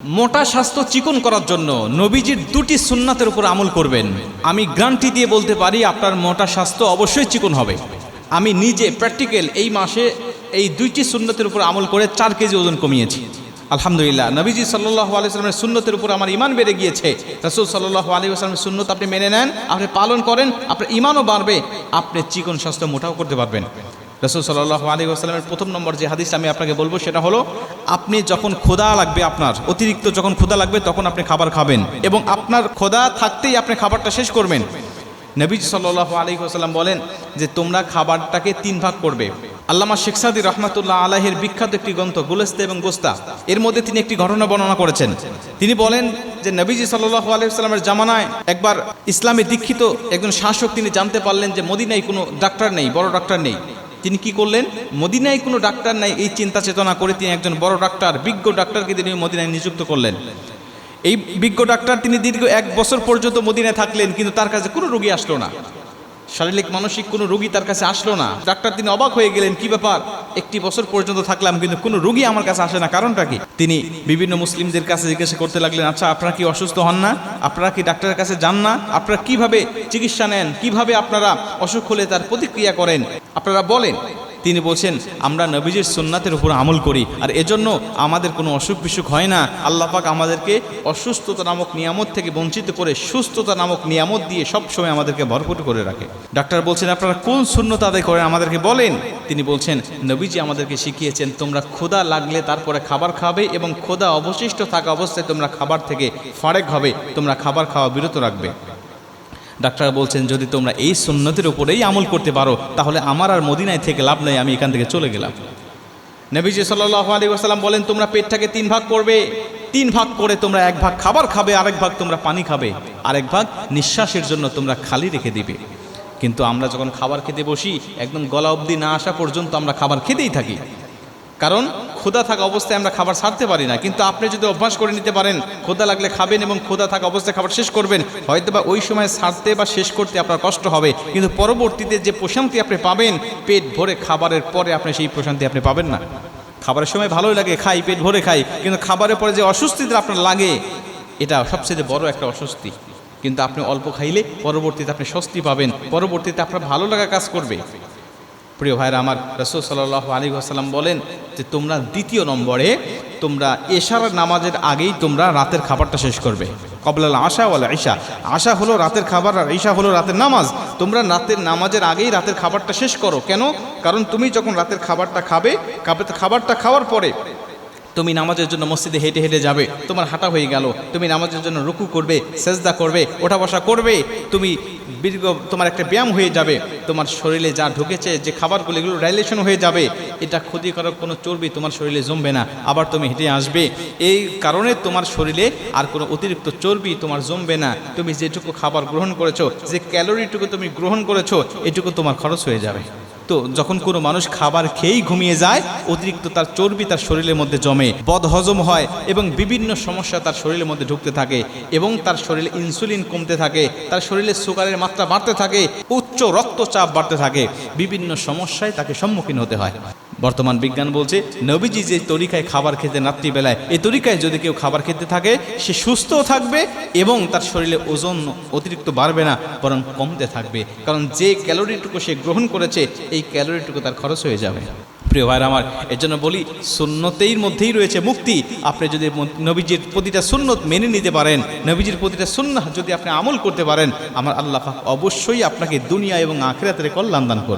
মোটা স্বাস্থ্য চিকন করার জন্য নবীজির দুটি সুন্নাতের উপর আমল করবেন। আমি গ্রান্টি দিয়ে বলতে পারি, আপনার মোটা স্বাস্থ্য অবশ্যই চিকন হবে। আমি নিজে প্র্যাকটিক্যাল এই মাসে এই দুইটি সুন্নতের উপর আমল করে চার কেজি ওজন কমিয়েছি। আলহামদুলিল্লাহ, নবীজি সাল্লাহ আলিয়াল্লামের সুন্নতের উপর আমার ইমান বেড়ে গিয়েছে। রসুল সাল্লাহ আলী আসলামের সুন্নত আপনি মেনে নেন, আপনি পালন করেন, আপনার ইমানও বাড়বে, আপনি চিকন স্বাস্থ্য মোটাও করতে পারবেন। রসুল সাল্লাহ আলী আসলামের প্রথম নম্বর যে হাদিস আমি আপনাকে বলব, সেটা হলো, আপনি যখন খোদা লাগবে আপনার, অতিরিক্ত যখন খোদা লাগবে তখন আপনি খাবার খাবেন এবং আপনার খোদা থাকতেই আপনি খাবারটা শেষ করবেন। নবীজ সাল্লাহ আলী আসাল্লাম বলেন যে, তোমরা খাবারটাকে তিন ভাগ করবে। আল্লামা শেখ সাদি রহমাতুল্লাহ আলাহের বিখ্যাত একটি গ্রন্থ, গুলেস্তে এবং গোস্তা, এর মধ্যে তিনি একটি ঘটনা বর্ণনা করেছেন। তিনি বলেন যে নবীজি সাল্লাহ আলাইসাল্লামের জামানায় একবার ইসলামে দীক্ষিত একজন শাসক তিনি জানতে পারলেন যে, মদিনায় কোনো ডাক্তার নেই, বড় ডাক্তার নেই। তিনি কি করলেন? মদিনায় কোনো ডাক্তার নাই, এই চিন্তা চেতনা করে তিনি একজন বড় ডাক্তার, বিজ্ঞ ডাক্তারকে তিনি মদিনায় নিযুক্ত করলেন। এই বিজ্ঞ ডাক্তার তিনি দীর্ঘ এক বছর পর্যন্ত মদিনায় থাকলেন, কিন্তু তার কাছে কোনো রোগী আসলো না। শারীরিক, মানসিক কোনো রোগী তার কাছে আসলো না। ডাক্তার তিনি অবাক হয়ে গেলেন, কি ব্যাপার? একটি বছর পর্যন্ত থাকলাম, কিন্তু কোনো রুগী আমার কাছে আসে না। কারণটা কি? তিনি বিভিন্ন মুসলিমদের কাছে জিজ্ঞাসা করতে লাগলেন আচ্ছা আপনারা কি অসুস্থ হন না? আপনারা কি ডাক্তারের কাছে যান না? আপনারা কীভাবে চিকিৎসা নেন? কীভাবে আপনারা অসুখ হলে তার প্রতিক্রিয়া করেন? আপনারা বলেন তিনি বলছেন, আমরা নবীজির সুন্নাতের উপর আমল করি, আর এজন্য আমাদের কোনো অসুখ বিসুখ হয় না। আল্লাহ পাক আমাদেরকে অসুস্থতা নামক নিয়ামত থেকে বঞ্চিত করে সুস্থতা নামক নিয়ামত দিয়ে সব সময় আমাদেরকে ভরপুর করে রাখে। ডাক্তার বলছেন, আপনারা কোন শূন্যতা আদায় করেন? আমাদেরকে বলেন। তিনি বলছেন, নবীজি আমাদেরকে শিখিয়েছেন, তোমরা ক্ষুধা লাগলে তারপরে খাবার খাবে এবং ক্ষুধা অবশিষ্ট থাকা অবস্থায় তোমরা খাবার থেকে ফারেক হবে, তোমরা খাবার খাওয়া বিরত রাখবে। ডাক্তার বলছেন, যদি তোমরা এই সুন্নতির উপরেই আমল করতে পারো, তাহলে আমার আর মদিনায় থেকে লাভ নেই, আমি এখান থেকে চলে গেলাম। নবীজি সাল্লাহ আলী বলেন, তোমরা পেটটাকে তিন ভাগ করবে। তিন ভাগ করে তোমরা এক ভাগ খাবার খাবে, আরেক ভাগ তোমরা পানি খাবে। আরেক ভাগ নিঃশ্বাসের জন্য তোমরা খালি রেখে দিবে। কিন্তু আমরা যখন খাবার খেতে বসি, একদম গলা অবধি না আসা পর্যন্ত আমরা খাবার খেতেই থাকি। কারণ ক্ষুধা থাকা অবস্থায় আমরা খাবার ছাড়তে পারি না। কিন্তু আপনি যদি অভ্যাস করে নিতে পারেন, ক্ষুধা লাগলে খাবেন এবং ক্ষুধা থাকা অবস্থায় খাবার শেষ করবেন হয়তো বা ওই সময় ছাড়তে বা শেষ করতে আপনার কষ্ট হবে। কিন্তু পরবর্তীতে যে প্রশান্তি আপনি পাবেন, পেট ভরে খাবারের পরে আপনি সেই প্রশান্তি আপনি পাবেন না। খাবারের সময় ভালোই লাগে, খাই, পেট ভরে খাই, কিন্তু খাবারের পরে যে অস্বস্তিটা আপনার লাগে, এটা সবচেয়ে বড় একটা অস্বস্তি। কিন্তু আপনি অল্প খাইলে পরবর্তীতে আপনি স্বস্তি পাবেন, পরবর্তীতে আপনার ভালো লাগা কাজ করবে। প্রিয় ভাইরা আমার রসুল সাল্লাহ আলী আসসালাম বলেন যে, তোমরা দ্বিতীয় নম্বরে তোমরা এশার নামাজের আগেই তোমরা রাতের খাবারটা শেষ করবে। কবলাল আশা বলে ঈশা। আশা হলো রাতের খাবার আর ঈশা হলো রাতের নামাজ। তোমরা রাতের নামাজের আগেই রাতের খাবারটা শেষ করো। কেন? কারণ তুমি যখন রাতের খাবারটা খাবে, খাবে- খাবারটা খাওয়ার পরে তুমি নামাজের জন্য মসজিদে হেঁটে হেঁটে যাবে, তোমার হাঁটা হয়ে গেল, তুমি নামাজের জন্য রুকু করবে, সেজদা করবে, ওঠা বসা করবে, তুমি দীর্ঘ তোমার একটা ব্যায়াম হয়ে যাবে, তোমার শরীরে যা ঢুকেছে, যে খাবারগুলো, এগুলো ডাইলেশন হয়ে যাবে, এটা ক্ষতিকারক কোনো চর্বি তোমার শরীরে জমবে না, আবার তুমি হেঁটে আসবে। এই কারণে তোমার শরীরে আর কোনো অতিরিক্ত চর্বি তোমার জমবে না, তুমি যেটুকু খাবার গ্রহণ করেছ, যে ক্যালোরিটুকু তুমি গ্রহণ করেছ, এটুকু তোমার খরচ হয়ে যাবে। তো যখন কোনো মানুষ খাবার খেয়েই ঘুমিয়ে যায়, অতিরিক্ত তার চর্বি তার শরীরের মধ্যে জমে, বদহজম হয় এবং বিভিন্ন সমস্যা তার শরীরের মধ্যে ঢুকতে থাকে এবং তার শরীরে ইনসুলিন কমতে থাকে, তার শরীরে সুগারের মাত্রা বাড়তে থাকে, উচ্চ রক্তচাপ বাড়তে থাকে। বিভিন্ন সমস্যায় তাকে সম্মুখীন হতে হয়। বর্তমান বিজ্ঞান বলছে, নবীজি যে তরিকায় খাবার খেতে রাত্রিবেলায় এই তরিকায় যদি কেউ খাবার খেতে থাকে, সে সুস্থও থাকবে এবং তার শরীরে ওজন অতিরিক্ত বাড়বে না, বরং কমতে থাকবে। কারণ যে ক্যালোরিটুকু সে গ্রহণ করেছে, এই ক্যালোরিটুকু তার খরচ হয়ে যাবে। প্রিয় ভাইরা আমার, এর জন্য বলি, সুন্নতেই মধ্যেই রয়েছে মুক্তি। আপনি যদি নবীজির প্রতিটা সুন্নত মেনে নিতে পারেন, নবীজির প্রতিটা সুন্নাহ যদি আপনি আমল করতে পারেন, আমার আল্লাহ অবশ্যই আপনাকে দুনিয়া এবং আখেরাতের কল্যাণ দান করবে।